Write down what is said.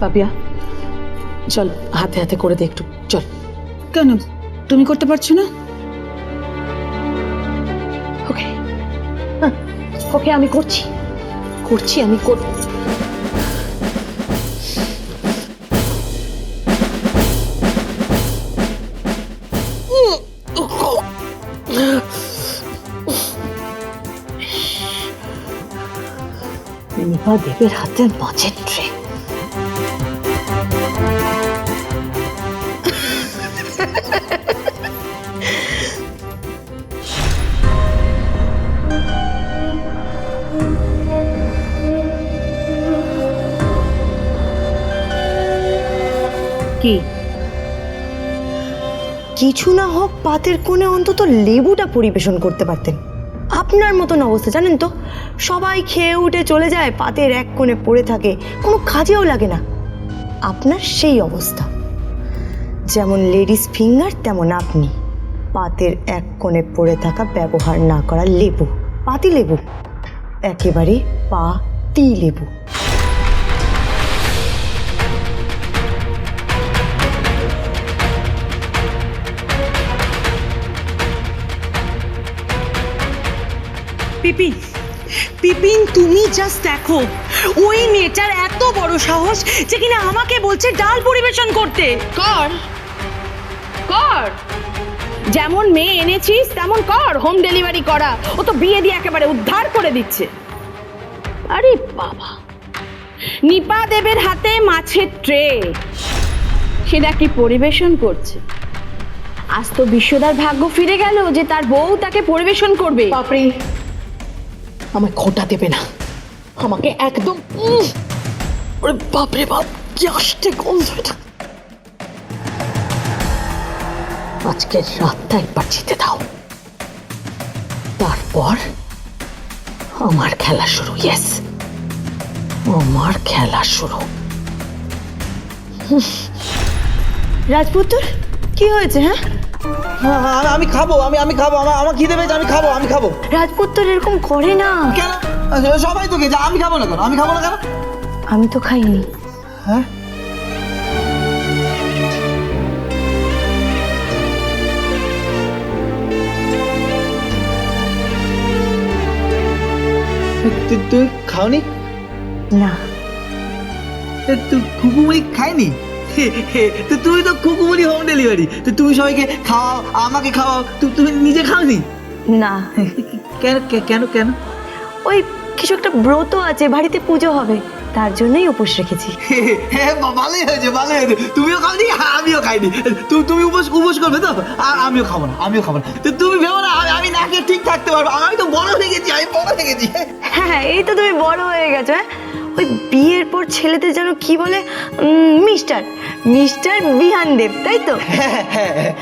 পাপিয়া চল হাতে হাতে করে দে একটু। চল। কেন? তুমি করতে পারছ না? ওকে। ওকে আমি করছি। করছি আমি কর দেবের হাতে মাছের ট্রে কি? কিছু না হোক পাতের কোণে অন্তত লেবুটা পরিবেশন করতে পারতেন। আপনার মতন অবস্থা, জানেন তো? সবাই খেয়ে উঠে চলে যায়, পাতের এক কোণে পড়ে থাকে, কোনো কাজেও লাগে না। আপনার সেই অবস্থা। যেমন লেডিস ফিঙ্গার, তেমন আপনি। পাতের এক কোণে পড়ে থাকা ব্যবহার না করা লেবু, পাতি লেবু। একেবারে পা তি লেবু। পিপিন পিপিন তুমি জাস্ট দেখো ওই মেয়েটার এত বড় সাহস যে কিনা আমাকে বলছে ডাল পরিবেশন করতে। কর কর। যেমন মেয়ে এনেছিস তেমন কর হোম ডেলিভারি করা। ও তো বিয়ে দিয়ে একেবারে উদ্ধার করে দিচ্ছে। আরে বাবা। নিপা দেবের হাতে মাছের ট্রে। সেটা কি পরিবেশন করছে। আজ তো বিশ্বদার ভাগ্য ফিরে গেল যে তার বউ তাকে পরিবেশন করবে। বাপরে। আমায় খোটা দেবে না। আমাকে একদম! বাপরে বাপ কি আসতে গন্ধ এটা। আজকের রাতটা একবার যেতে দাও। তারপর আমার খেলা শুরু ইয়েস আমার খেলা শুরু। রাজপুত্র, কি হয়েছে হ্যাঁ? হ্যাঁ, হ্যাঁ, আমি- খাব আমি আমি খাব আমার আমার খিদে পেয়েছে আমি খাব আমি খাব। রাজপুত্র এরকম করে না। কেন? সবাই তো খেয়েছে আমি খাব না কেন? আমি খাব না কেন? আমি তো খাইনি। হ্যাঁ? তুই খাওনি? না। তুই কুকুমুড়ি খাইনি? তো তুমি তো কুকুমুড়ি হোম ডেলিভারি তো তুমি সবাইকে খাওয়াও আমাকে খাওয়াও তুমি নিজে খাওনি? না। কেন কেন কেন? ওই কিছু একটা ব্রত আছে বাড়িতে পুজো হবে তার জন্যই উপোস রেখেছি। হ্যাঁ ভালোই হয়েছে ভালোই হয়েছে। তুমিও খাওনি? হ্যাঁ, আমিও খাইনি। তুমি উপোস উপোস করবে তো? আর আমিও খাব না আমিও খাব না। তো তুমি ভেবো না আমি- আমি না খেয়ে ঠিক থাকতে পারব। আমি তো বড় হয়ে গেছি আমি বড় হয়ে গেছি। হ্যাঁ এই তো তুমি বড় হয়ে গেছো হ্যাঁ? ওই বিয়ের পর ছেলেদের যেন কি বলে মিস্টার মিস্টার বিহান দেব তাই তো? হ্যাঁ হ্যাঁ হ্যাঁ।